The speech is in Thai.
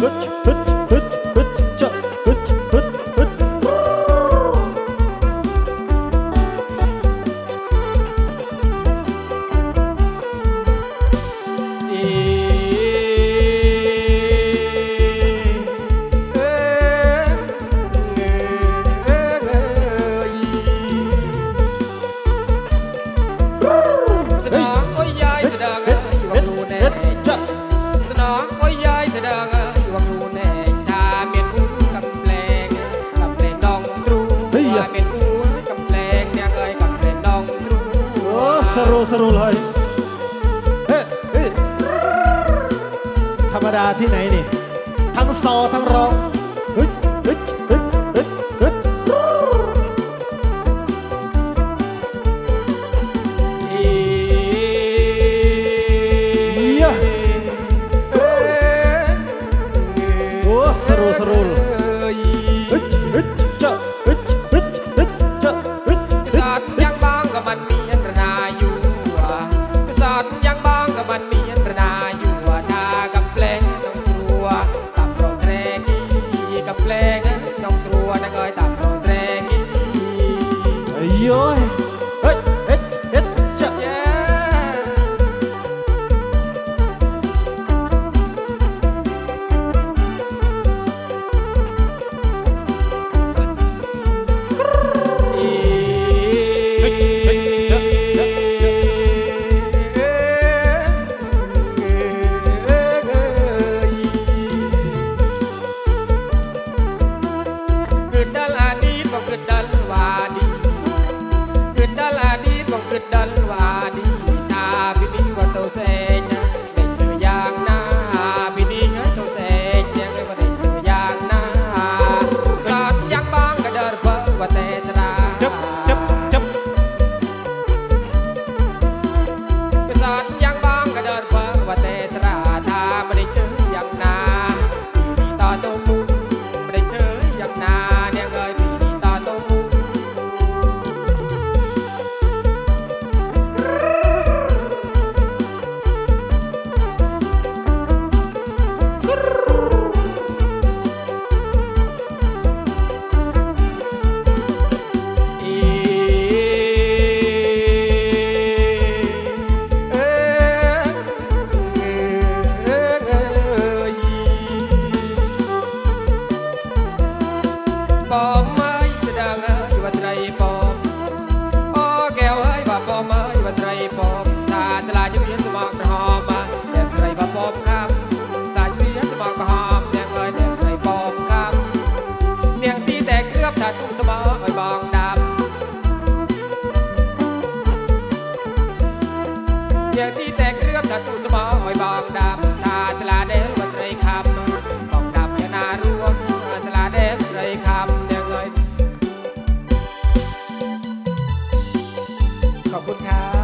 put, put สรุเลยเฮ้เธรรมดาที่ไหนนี่ ทั้งซอทั้งร้องเฮ้ย yo ียสีแตกเครื่องถักสบอยบองดำตาสลาเดลวันไรคำบองดำยานารวมสลาเดลไรคำเดียเลยขอบคุณครับ